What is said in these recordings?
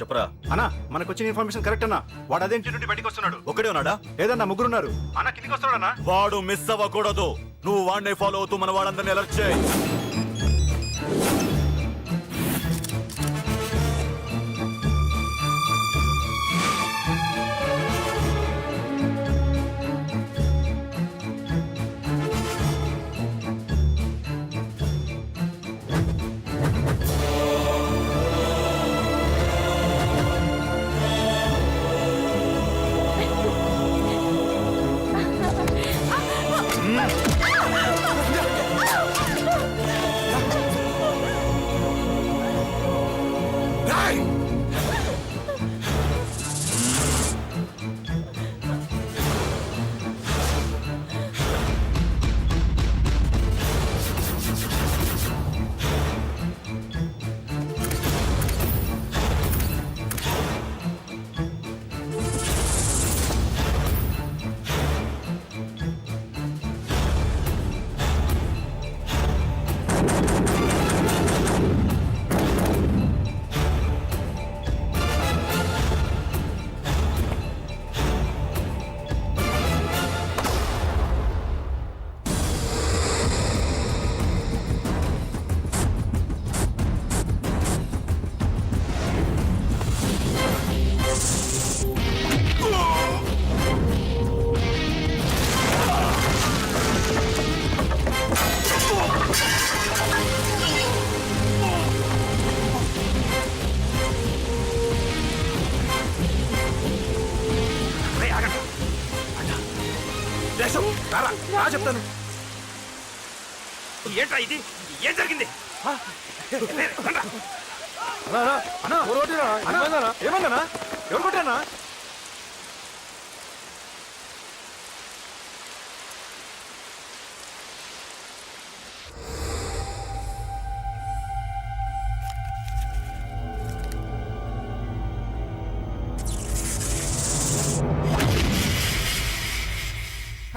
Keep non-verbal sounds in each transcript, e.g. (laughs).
చెప్పరా? అన్నా మనకు వచ్చిన ఇన్ఫర్మేషన్ కరెక్ట్ అన్నా. వాడు అదేంటి నుండి బయటికి వస్తున్నాడు. ఒకడే ఉన్నాడా? ఏదన్నా ముగ్గురు ఉన్నారు అన్న కిందికి వస్తున్నాడన్నా. వాడు మిస్ అవ్వకూడదు. నువ్వు వాడిని ఫాలో అవుతూ మన వాళ్ళందరినీ అలర్ట్ చేయి.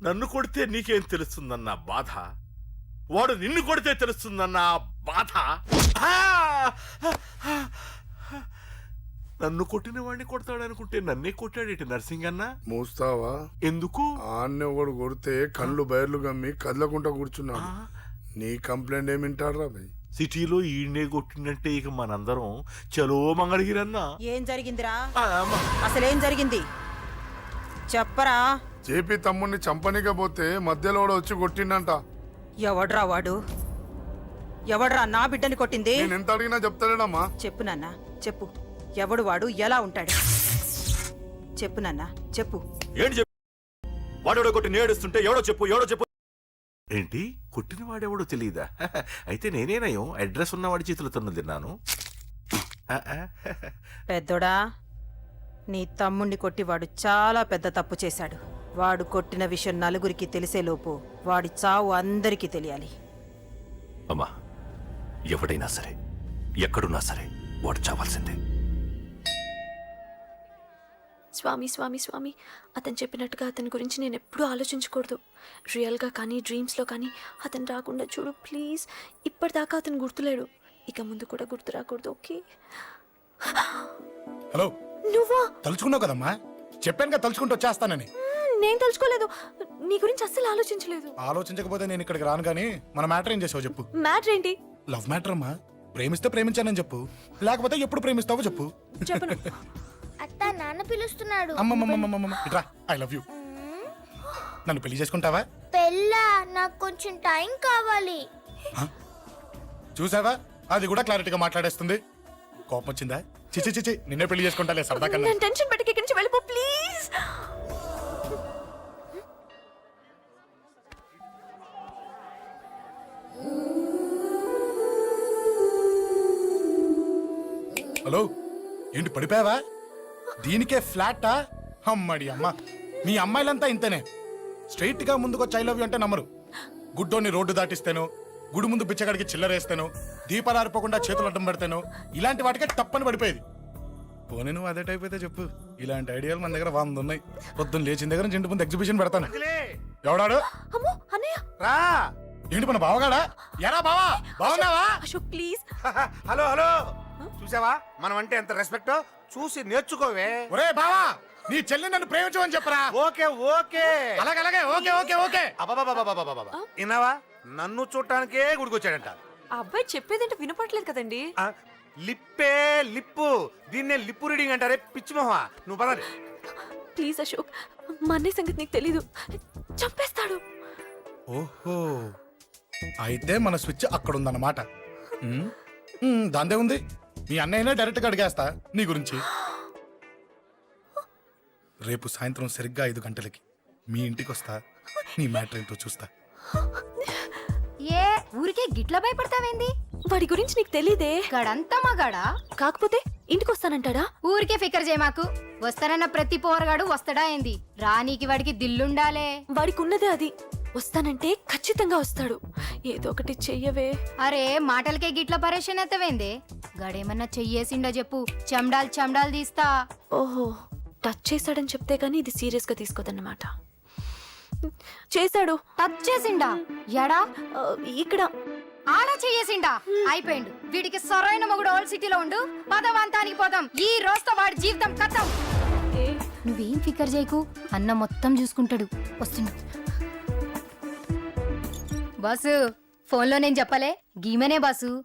నన్ను కొడితే నీకేం తెలుస్తుందన్న బాధ? వాడు నిన్ను కొడితే తెలుస్తుందన్న బాధ! నన్ను కొట్టిన వాడిని కొడతాడనుకుంటే నన్నే కొట్టాడేటి నర్సింగన్న? మూస్తావా? ఎందుకు? ఆన్నే ఒకడు కొడితే కళ్ళు బయర్లు గమ్మి కదలకుండా కూర్చున్నాడు. నీ కంప్లైంట్ ఏమి వింటాడు రా భయ్? సిటీలో ఈయనే కొట్టిందంటే ఇక మనందరం చలో మంగళగిరన్నా ఏం జరిగిందిరా. అసలేం జరిగింది? చెప్పరా? జేపీ తమ్ముడిని చంపనీకపోతే మధ్యలో వాడు వచ్చి కొట్టిండంట. ఎవడ్రా వాడు? ఎవడ్రా నా బిడ్డని కొట్టింది? నేను ఎంత అడిగినా చెప్తాడేనమ్మా చెప్పు నాన్న చెప్పు. ఎవడు వాడు ఎలా ఉంటాడు? చెప్పు నాన్న చెప్పు. ఏంటి చెప్పు? వాడెవడో కొట్టి నేడుస్తుంటే ఎవడో చెప్పు ఎవడో చెప్పు. ఏంటి? కొట్టిన వాడెవడో తెలియదా (laughs) అయితే నేనేనయం అడ్రస్ ఉన్నవాడి చేతులతో తిన్నాను. పెద్దోడా నీ తమ్ముణ్ణి కొట్టి వాడు చాలా పెద్ద తప్పు చేశాడు. వాడు కొట్టిన విషయం నలుగురికి తెలిసేలోపు వాడి చావు అందరికీ తెలియాలి. అమ్మా ఎవడైనా సరే ఎక్కడున్నా సరే వాడు చావాల్సిందే. స్వామి స్వామి స్వామి అతను చెప్పినట్టుగా అతని గురించి నేను ఎప్పుడూ ఆలోచించకూడదు. రియల్గా కానీ డ్రీమ్స్లో కానీ అతను రాకుండా చూడు ప్లీజ్. ఇప్పటిదాకా అతను గుర్తులేడు. ఇక ముందు కూడా గుర్తు రాకూడదు ఓకే? హలో. నువ్వా? తలుచుకున్నావు కదమ్మా? చెప్పాను కదా తలుచుకుంటూ వచ్చేస్తానని. నేను తలుచుకోలేదు. నీ గురించి అస్సలు ఆలోచించలేదు. ఆలోచించకపోతే నేను ఇక్కడికి రాను కానీ మన మ్యాటర్ ఏం చేసావు చెప్పు. మ్యాటర్ ఏంటి? లవ్ మ్యాటర్ అమ్మా. ప్రేమిస్తే ప్రేమించానని చెప్పు. లేకపోతే ఎప్పుడు ప్రేమిస్తావో చెప్పు. చెప్పను. (laughs) అత్త నాన్న పిలుస్తున్నాడు. అమ్మమ్మమ్మమ్మమ్మ ఇట్రా ఐ లవ్ యూ నన్ను పెళ్ళి చేసుకుంటావా? పెళ్ళా? నాకు కొంచెం టైం కావాలి. చూసావా? అది కూడా క్లారిటీగా మాట్లాడేస్తుంది. కోపం వచ్చిందా? చిచి చిచి నిన్నే పెళ్ళి చేసుకుంటాలే సరదా కన్నా. నేను టెన్షన్ పెట్టి ఇక్కడి నుంచి వెళ్ళిపో ప్లీజ్. హలో ఏంటి పడిపోయావా? దీనికే ఫ్లాటా? అమ్మడి అమ్మ మీ అమ్మాయిలంతా ఇంతనే. స్ట్రైట్గా ముందుకొచ్చి ఐ లవ్ యూ అంటే నమ్మరు. గుడ్డోని రోడ్డు దాటిస్తాను గుడి ముందు బిచ్చగాడికి చిల్లరేస్తాను దీపాలారిపోకుండా చేతులు అడ్డం పెడతాను. ఇలాంటి వాటికే తప్పని పడిపోయేది. పోనీ నువ్వు అదే టైప్ అయితే చెప్పు. ఇలాంటి ఐడియాలు మన దగ్గర వంద ఉన్నాయి పొద్దున్న లేచిన దగ్గర నుంచి ఇంటి ముందు ఎగ్జిబిషన్ పెడతాను. ఎవడాడు? రా. ఏంటి మన బావగాడా? ఎరా బావా బావున్నావా అశోక్ ప్లీజ్ హలో హలో. చూసావా? మనం అంటే ఎంత రెస్పెక్ట్ చూసి నేర్చుకోవే. ఒరే బావా నీ చెల్లి నన్ను ప్రేమించమని చెప్పరా? Okay okay. అలాగే అలాగే ఓకే ఓకే ఓకే. అబాబాబాబాబాబాబా. విన్నావా? నన్ను చూడటానికే గుడికొచ్చాడంట. ఆ అబ్బాయి చెప్పేదంటే వినపడలేదు కదండి. ఆ, లిప్పే లిప్పు. దీన్నే లిప్పు రీడింగ్ అంటారే పిచ్చి మొహ నువ్వు పదండి. ప్లీజ్ అశోక్ మా అన్నయ్య సంగతి నీకు తెలీదు. చంపేస్తాడు. ఓహో. అయితే మన స్విచ్ అక్కడ ఉందన్నమాట ఉమ్, ఉమ్, దాందే ఉంది. మీ అన్నయ్యనే డైరెక్ట్గా అడిగేస్తా నీ గురించి. రేపు సాయంత్రం సరిగ్గా ఐదు గంటలకి మీ ఇంటికి వస్తా నీ మ్యాటర్ ఏంటో చూస్తా. ఊరికే గిట్ల భయపడతావేంది? వాడి గురించి నీకు తెలీదే. గడంతా మగాడా? కాకపోతే ఇంటికి వస్తానంటాడా ఊరికే ఫికర్ చేయమాకు వస్తానన్న ప్రతి పోరగాడు వస్తాడా ఏంది? రానీకి వాడికి దిల్లుండాలే. వాడికి ఉన్నదే అది. వస్తానంటే ఖచ్చితంగా వస్తాడు. ఏదో ఒకటి చెయ్యవే. అరే మాటలకే గిట్ల పరేషన్ అవుతావేంది గడేమన్నా చెయ్యేసిండో చెప్పు. చెమ్డాల్ చెమ్డాల్ తీస్తా. ఓహో టచ్ చేశాడని చెప్తే గానీ ఇది సీరియస్గా తీసుకోదన్నమాట. చేశాడు. టచ్ చేసిండా? ఎడా? ఇక్కడ. ఆడా చెయ్యేసిండా అయిపోయిండు. వీడికి సరైన మొగుడు ఓల్డ్ సిటీలో ఉండు. పదవంతానికి పోదాం. ఈ రోజుతో వాడి జీవితం కథం. నువ్వేం ఫికర్ చేయకు? అన్న మొత్తం చూసుకుంటాడు. వస్తుండు. బాసు ఫోన్లో నేను చెప్పలే. గీమనే బాసు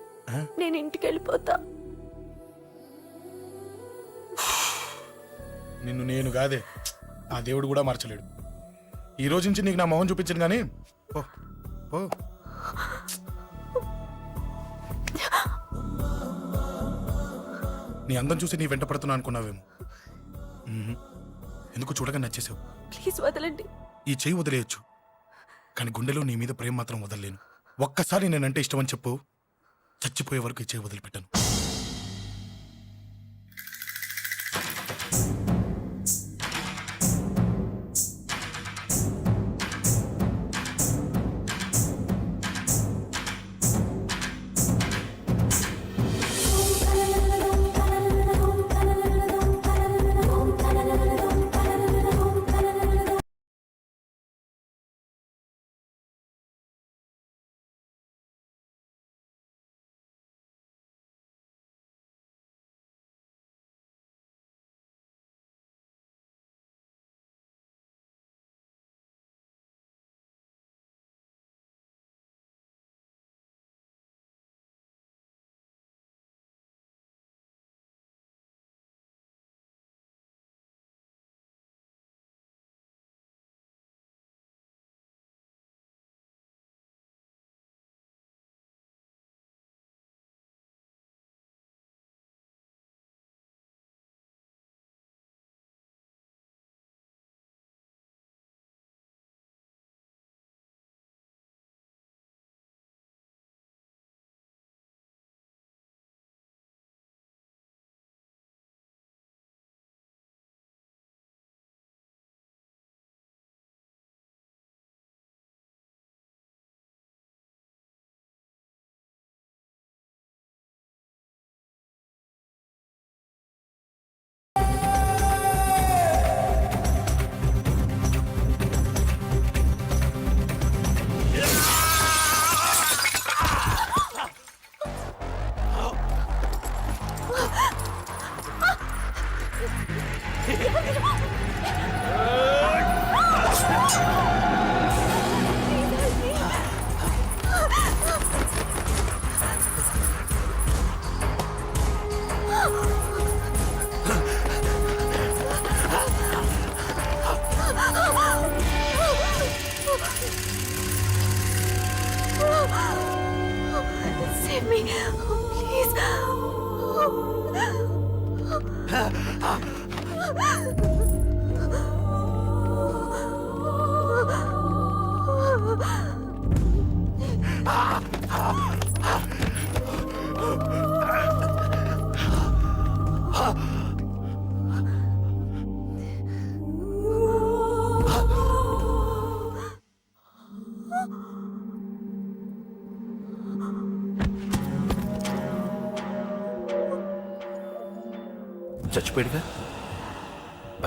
నేను ఇంటికి వెళ్ళిపోతా. నిన్ను నేను కాదే. ఆ దేవుడు కూడా మార్చలేడు. ఈ రోజు నుంచి నీకు నా మొహం చూపించను కానీ నీ అందం చూసి నీ వెంట పడుతున్నా అనుకున్నావేమో. మ్మ్. ఎందుకు చూడగా నచ్చేసావు? ప్లీజ్ వదలండి. ఈ చెయ్యి వదిలేయచ్చు. కానీ గుండెలో నీ మీద ప్రేమ మాత్రం వదలలేను. ఒక్కసారి నేనంటే ఇష్టమని చెప్పు. చచ్చిపోయే వరకు ఇచ్చే వదిలిపెట్టాను.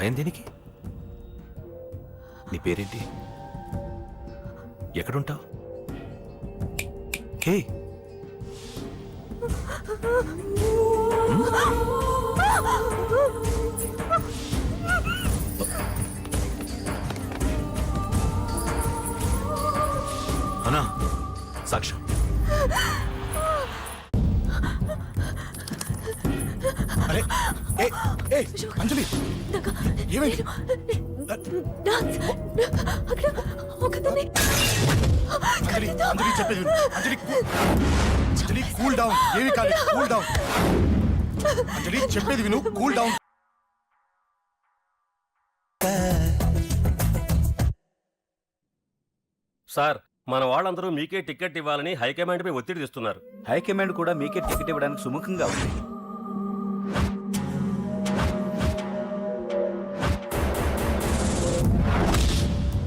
భయం దేనికి? నీ పేరేంటి? ఎక్కడుంటావు? హే అన్నా సాక్ష్యం అరే ఏ ఏ అంజలి. ఏమైంది? డాన్స్ అక్కడ ఒకదాన్ని అంజలి అంజలి చెప్పేది విను. అంజలి అంజలి కూల్ డౌన్ ఏమి కూల్ డౌన్ అంజలి చెప్పేది విను కూల్ డౌన్ సార్ మన వాళ్ళందరూ మీకే టికెట్ ఇవ్వాలని హైకమాండ్ పై ఒత్తిడి తెస్తున్నారు. హైకమాండ్ కూడా మీకే టికెట్ ఇవ్వడానికి సుముఖంగా ఉంది.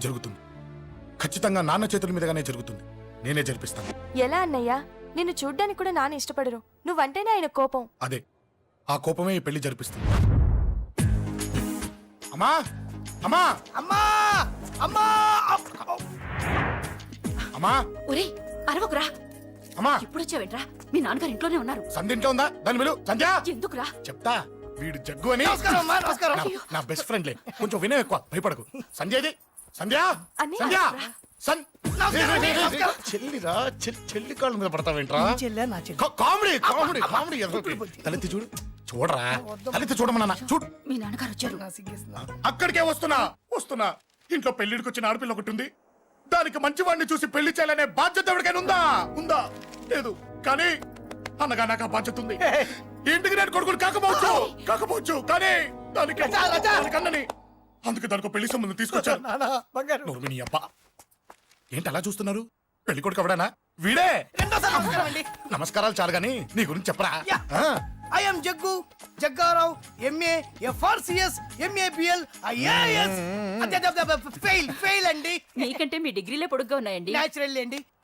జరుగుతుంది. ఖచ్చితంగా నాన్న చేతుల మీదగానే జరుగుతుంది. నేనే జరిపిస్తాను. ఎలా అన్నయ్య? నిన్ను చూడ్డానికి కూడా నాన్న ఇష్టపడరు. నువ్వంటేనే ఆయన కోపం. అదే. ఆ కోపమే ఈ పెళ్ళి జరిపిస్తుంది. అమ్మా! అమ్మా! అమ్మా! అమ్మా! అమ్మా! ఒరే అరవకురా. అమ్మా! ఇప్పుడు వచ్చావేంట్రా మీ నాన్నగారు ఇంట్లోనే ఉన్నారు. సంధ్య ఇంట్లో ఉందా? దాని విలు సంధ్య! ఎందుకురా? చెప్తా. వీడు జగ్గు అని నా- నా బెస్ట్ ఫ్రెండ్లే కొంచెం వినయం ఎక్కువ. భయపడకు. సంధ్యది సంధ్య? అన్నయ్య, సంధ్య? రా. సన్ చెల్లిరా చెల్లి చెల్లి కాళ్ళ మీద పడతావేంట్రా కా- కామెడీ కామెడీ కామెడీ ఎదరొకటి. తలెత్తి చూడు. చూడరా? తలెత్తి చూడమన్నా చూడు. మీ నాన్నగారు వచ్చారు. అక్కడికే వస్తున్నా. వస్తున్నా. ఇంట్లో పెళ్ళిడికి వచ్చిన ఆడపిల్ల ఒకటి ఉంది. దానికి మంచి వాడిని చూసి పెళ్ళి చేయాలనే బాధ్యత ఎవరికైనా ఉందా? ఉందా? లేదు. కానీ అన్నగా నాకు ఆ బాధ్యత ఉంది. ఇంటికి నేను కొడుకుని కాకపోవచ్చు. కాకపోవచ్చు. కానీ దానికి అన్నని అందుకే దానికి పెళ్ళి సంబంధం తీసుకొచ్చాను. నోర్మిని అబ్బా. ఏంటి అలా చూస్తున్నారు? పెళ్ళి కొడుకు ఎవడానా? వీడే! నమస్కారాలు చాలు గాని నీ గురించి చెప్పరా? ఆ, I'm Jaggu Jaggarao MA FRCS MA BL IAS fail fail అండి. నీకంటే మీ డిగ్రీలే పొడుగ్గా ఉన్నాయండి. న్యాచురల్ అండి.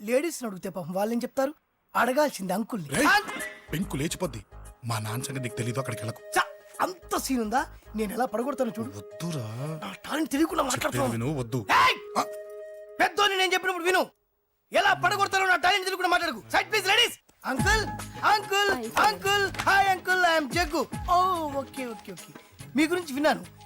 లేడీస్ అడిగితే పాపం వాళ్ళేం చెప్తారు? అడగాల్సింది అంకుల్ని. రేయ్, ఆ, పెంకు లేచిపోద్ది. మా నాన్న సంగతి నీకు తెలీదు అక్కడికి వెళ్ళకు. చ, అంత సీన్ ఉందా? నేను ఎలా పడగొడతాను చూడు. వద్దురా. నా టాలెంట్ తెలియకుండా మాట్లాడుతున్నాను విను వద్దు. ఏయ్! పెద్దోని నేను చెప్పినప్పుడు విను. ఎలా పడగొడతారో నా టాలెంట్ తెలియకుండా మాట్లాడకు. Side please ladies uncle uncle uncle hi uncle I'm Jaggu oh okay okay okay మీ గురించి విన్నాను.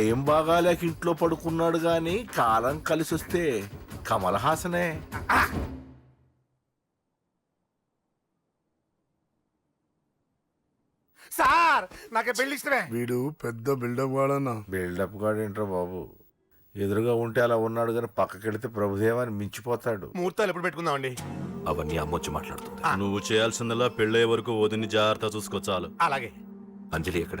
టైం బాగాలేక ఇంట్లో పడుకున్నాడు గాని కాలం కలిసి వస్తే కమల్ హాసనే. సార్ నాకే పెళ్ళి ఇష్టమే. వీడు పెద్ద బిల్డప్ వాడన్నా బిల్డప్ గాడేంట్రా బాబు? ఎదురుగా ఉంటే అలా ఉన్నాడు కానీ పక్కకెడితే ప్రభుదేవాన్ని మించిపోతాడు. ముహూర్తాలు ఎప్పుడు పెట్టుకుందామండి? అవన్నీ అమ్మొచ్చి మాట్లాడుతుంది. నువ్వు చేయాల్సిందల్లా పెళ్ళే వరకు వదిని జాగ్రత్త చూసుకో చాలు. అలాగే. అంజలి ఎక్కడ?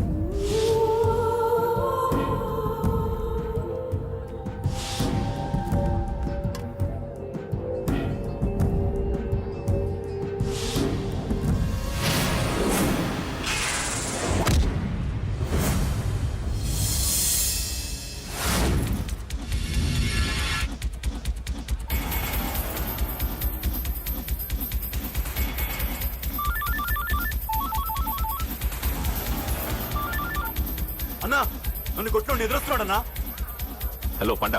నన్ను ఎదురొస్తున్నాడన్నా హలో పండ.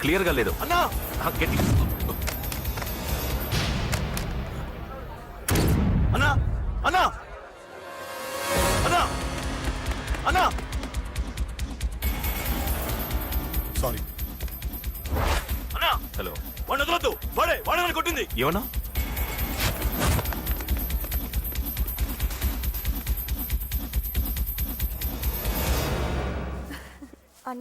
క్లియర్గా లేదు. అన్నా! గట్టి. అన్నా! అన్నా! అన్నా! అన్నా! సారీ అన్నా! హలో. వాడిని వదలొద్దు. వాడే వాడే నన్ను కొట్టింది. ఏమన్నా?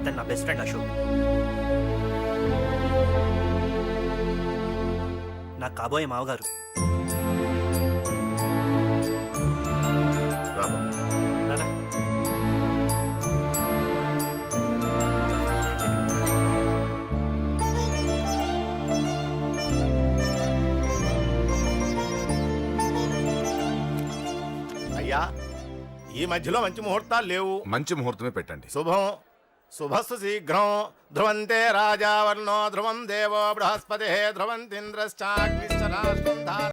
ఇతను నా బెస్ట్ ఫ్రెండ్ అశోక్. నా కాబోయే మావగారు అయ్యా ఈ మధ్యలో మంచి ముహూర్తాలు లేవు. మంచి ముహూర్తమే పెట్టండి. శుభం. सुभस्व शीघ्र ध्रुवंते राजा वर्णो ध्रुवं देव बृहस्पति ध्रुवन्तीन्द्रश्चाग्निश्च